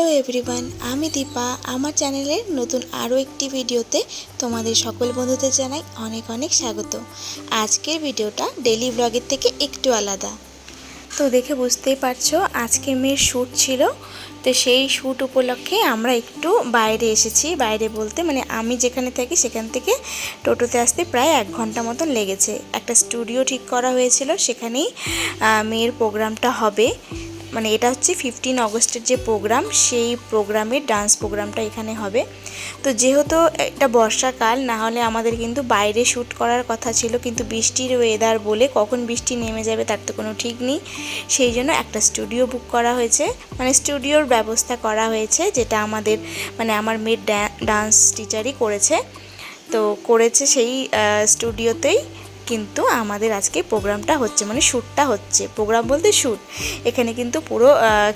Everyone, আমি দীপা। আমার চ্যানেলের নতুন আরও একটি ভিডিওতে তোমাদের সকল বন্ধুদের জানাই অনেক অনেক স্বাগত। আজকের ভিডিওটা ডেলি ব্লগের থেকে একটু আলাদা। তো দেখে বুঝতেই পারছ আজকে মেয়ের শ্যুট ছিল। তো সেই শ্যুট উপলক্ষে আমরা একটু বাইরে এসেছি। বাইরে বলতে মানে আমি যেখানে থাকি সেখান থেকে টোটোতে আসতে প্রায় এক ঘণ্টা মতন লেগেছে। একটা স্টুডিও ঠিক করা হয়েছিল, সেখানেই মেয়ের প্রোগ্রামটা হবে। মানে এটা হচ্ছে ফিফটিন অগস্টের যে প্রোগ্রাম সেই প্রোগ্রামের ডান্স প্রোগ্রামটা এখানে হবে। তো যেহেতু এটা বর্ষাকাল, না হলে আমাদের কিন্তু বাইরে শ্যুট করার কথা ছিল, কিন্তু বৃষ্টির ওয়েদার বলে কখন বৃষ্টি নেমে যাবে তার তো কোনো ঠিক নেই। সেই জন্য একটা স্টুডিও বুক করা হয়েছে। মানে স্টুডিওর ব্যবস্থা করা হয়েছে, যেটা আমাদের মানে আমার মেয়ের ডান্স টিচারই করেছে। তো করেছে সেই স্টুডিওতেই কিন্তু আমাদের আজকে প্রোগ্রামটা হচ্ছে মানে শ্যুটটা হচ্ছে। প্রোগ্রাম বলতে শ্যুট। এখানে কিন্তু পুরো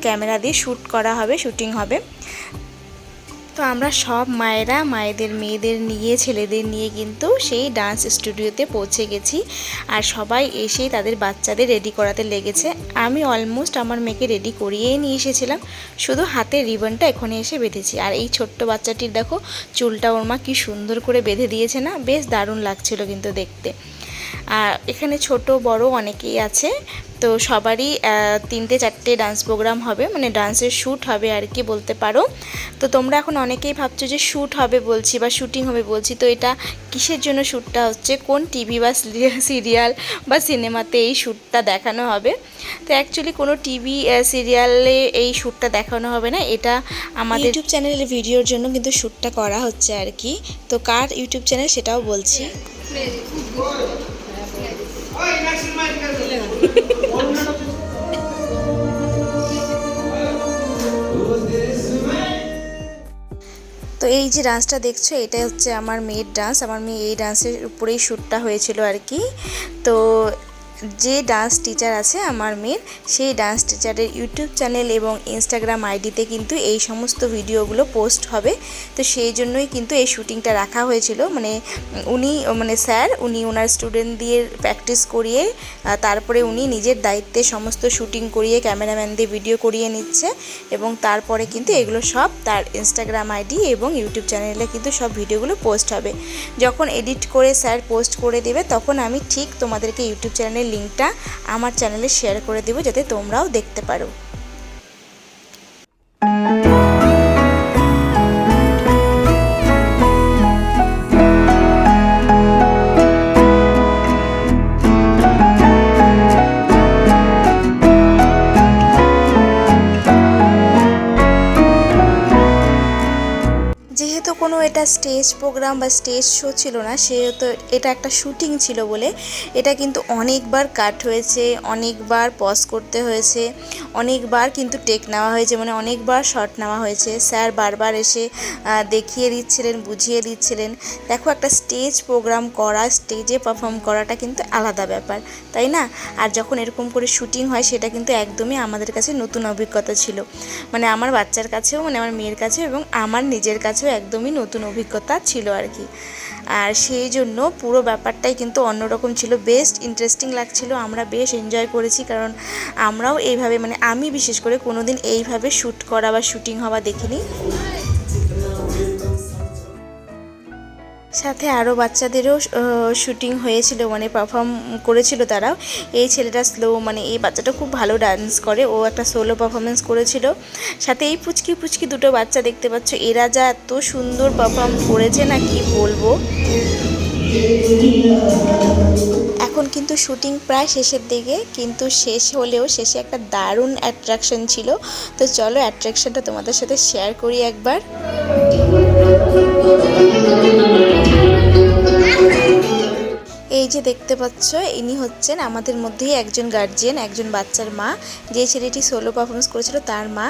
ক্যামেরা দিয়ে শ্যুট করা হবে, শ্যুটিং হবে। তো আমরা সব মায়েরা, মায়েদের, মেয়েদের নিয়ে, ছেলেদের নিয়ে কিন্তু সেই ডান্স স্টুডিওতে পৌঁছে গেছি। আর সবাই এসেই তাদের বাচ্চাদের রেডি করাতে লেগেছে। আমি অলমোস্ট আমার মেয়েকে রেডি করিয়েই নিয়ে এসেছিলাম। শুধু হাতে রিবনটা এখানে এসে বেঁধেছি। আর এই ছোট্ট বাচ্চাটির দেখো, চুলটা ওর মা কি সুন্দর করে বেঁধে দিয়েছে না? বেশ দারুণ লাগছিল কিন্তু দেখতে। এখানে ছোট বড় অনেকেই আছে। তো সবারই তিনটে চারটে ডান্স প্রোগ্রাম হবে। মানে ডান্সের শ্যুট হবে আর কি বলতে পারো। তো তোমরা এখন অনেকেই ভাবছ যে শ্যুট হবে বলছি বা শ্যুটিং হবে বলছি। তো এটা কিসের জন্য শ্যুটটা হচ্ছে? কোন টিভি বা সিরিয়াল বা সিনেমাতে এই শ্যুটটা দেখানো হবে? তো অ্যাকচুয়ালি কোনো টিভি সিরিয়ালে এই শ্যুটটা দেখানো হবে না। এটা আমাদের ইউটিউব চ্যানেলের ভিডিওর জন্য কিন্তু শ্যুটটা করা হচ্ছে আর কি। তো কার ইউটিউব চ্যানেল সেটাও বলছি। তো এই যে ডান্সটা দেখছ এটা হচ্ছে আমার মেয়ের ডান্স আমার মেয়ে এই ডান্সের উপরেই শ্যুটটা হয়েছিল আর কি। তো যে ডান্স টিচার আছে আমার মেয়ের, সেই ডান্স টিচারের ইউটিউব চ্যানেল এবং ইনস্টাগ্রাম আইডিতে কিন্তু এই সমস্ত ভিডিওগুলো পোস্ট হবে। তো সেই জন্যই কিন্তু এই শ্যুটিংটা রাখা হয়েছিল। মানে উনি মানে স্যার, উনি ওনার স্টুডেন্ট দিয়ে প্র্যাকটিস করিয়ে তারপরে উনি নিজের দায়িত্বে সমস্ত শ্যুটিং করিয়ে ক্যামেরাম্যান দিয়ে ভিডিও করিয়ে নিচ্ছে এবং তারপরে কিন্তু এগুলো সব তার ইনস্টাগ্রাম আইডি এবং ইউটিউব চ্যানেলে কিন্তু সব ভিডিওগুলো পোস্ট হবে। যখন এডিট করে স্যার পোস্ট করে দেবে, তখন আমি ঠিক তোমাদেরকে ইউটিউব চ্যানেলের লিঙ্কটা আমার চ্যানেলে শেয়ার করে দেবো যাতে তোমরাও দেখতে পারো। এটা স্টেজ প্রোগ্রাম বা স্টেজ শো ছিল না, সেহেতু এটা একটা শুটিং ছিল বলে। এটা কিন্তু অনেকবার কাট হয়েছে, অনেকবার পজ করতে হয়েছে, অনেকবার কিন্তু টেক নেওয়া হয়েছে মানে অনেকবার শট নেওয়া হয়েছে। স্যার বারবার এসে দেখিয়ে দিচ্ছিলেন, বুঝিয়ে দিচ্ছিলেন। দেখো একটা স্টেজ প্রোগ্রাম করা স্টেজে পারফর্ম করাটা কিন্তু আলাদা ব্যাপার, তাই না? আর যখন এরকম করে শুটিং হয়, সেটা কিন্তু একদমই আমাদের কাছে নতুন অভিজ্ঞতা ছিল। মানে আমার বাচ্চার কাছেও মানে আমার মেয়ের কাছেও এবং আমার নিজের কাছেও একদমই নতুন অভিজ্ঞতা ছিল আর কি। আর সেই জন্য পুরো ব্যাপারটাই কিন্তু অন্যরকম ছিল। বেস্ট ইন্টারেস্টিং লাগছিল, আমরা বেশ এনজয় করেছি, কারণ আমরাও এইভাবে মানে আমি বিশেষ করে কোনোদিন এইভাবে শ্যুট করা বা শ্যুটিং হওয়া দেখিনি। সাথে আরও বাচ্চাদেরও শুটিং হয়েছিল মানে পারফর্ম করেছিল তারাও। এই ছেলেটা স্লো মানে এই বাচ্চাটা খুব ভালো ডান্স করে, ও একটা সোলো পারফরমেন্স করেছিল। সাথে এই পুচকি পুচকি দুটো বাচ্চা দেখতে পাচ্ছ, এরা যা এত সুন্দর পারফর্ম করেছে না কি বলব। এখন কিন্তু শুটিং প্রায় শেষের দিকে, কিন্তু শেষ হলেও শেষে একটা দারুণ অ্যাট্রাকশন ছিল। তো চলো অ্যাট্রাকশনটা তোমাদের সাথে শেয়ার করি একবার। দেখতে পাচ্ছ ইনি হচ্ছেন আমাদের মধ্যেই একজন গার্জিয়ান একজন বাচ্চার মা। যে ছেলেটি সোলো পারফরমেন্স করেছিল তার মা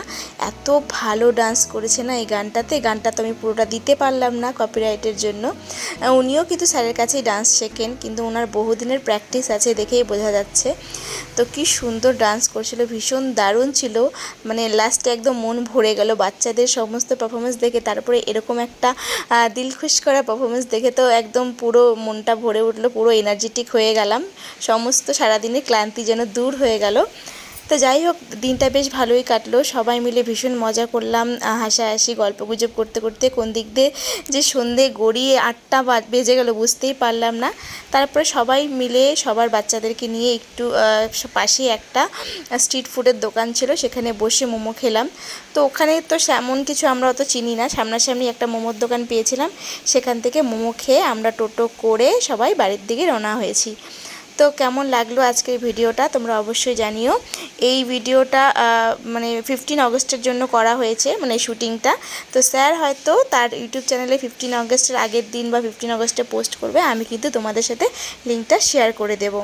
এত ভালো ডান্স করেছে না এই গানটাতে। গানটা তো আমি পুরোটা দিতে পারলাম না কপিরাইটের জন্য। উনিও কিন্তু স্যারের কাছেই ডান্স শেখেন কিন্তু ওনার বহুদিনের প্র্যাকটিস আছে দেখেই বোঝা যাচ্ছে। তো কি সুন্দর ডান্স করছিল ভীষণ দারুণ ছিল। মানে লাস্টে একদম মন ভরে গেল বাচ্চাদের সমস্ত পারফরমেন্স দেখে। তারপরে এরকম একটা আহ, দিল খুশ করা পারফরমেন্স দেখে তো একদম পুরো মনটা ভরে উঠল পুরো এনার্জেটিক হয়ে গেলাম। সমস্ত সারাদিনের ক্লান্তি যেন দূর হয়ে গেল। তো যাই হোক, দিনটা বেশ ভালোই কাটলো। সবাই মিলে ভীষণ মজা করলাম হাসাহাসি গল্প গুজব করতে করতে। কোন দিক দিয়ে যে সন্ধে গড়িয়ে আটটা বেজে গেল বুঝতেই পারলাম না। তারপরে সবাই মিলে সবার বাচ্চাদেরকে নিয়ে একটু পাশে একটা স্ট্রিট ফুডের দোকান ছিল, সেখানে বসে মোমো খেলাম। তো ওখানে তো এমন কিছু আমরা অত চিনি না। সামনাসামনি একটা মোমোর দোকান পেয়েছিলাম। সেখান থেকে মোমো খেয়ে আমরা টোটো করে সবাই বাড়ির দিকে রওনা হয়েছি। তো কেমন লাগল আজকের ভিডিওটা তোমরা অবশ্যই জানিও। এই ভিডিওটা মানে ফিফটিন অগস্টের জন্য করা হয়েছে মানে শুটিংটা। তো স্যার হয়তো তার ইউটিউব চ্যানেলে ফিফটিন অগস্টের আগের দিন বা ফিফটিন অগস্টে পোস্ট করবে, আমি কিন্তু তোমাদের সাথে লিঙ্কটা শেয়ার করে দেব।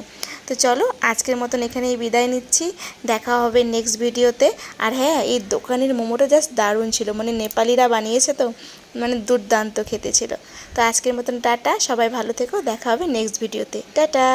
তো চলো, আজকের মতন এখানেই বিদায় নিচ্ছি। দেখা হবে নেক্সট ভিডিওতে। আর হ্যাঁ এই দোকানের মোমোটা জাস্ট দারুণ ছিল মানে নেপালিরা বানিয়েছে তো মানে দুর্দান্ত খেতে ছিল। তো আজকের মতন টাটা, সবাই ভালো থেকো, দেখা হবে নেক্সট ভিডিওতে। টাটা!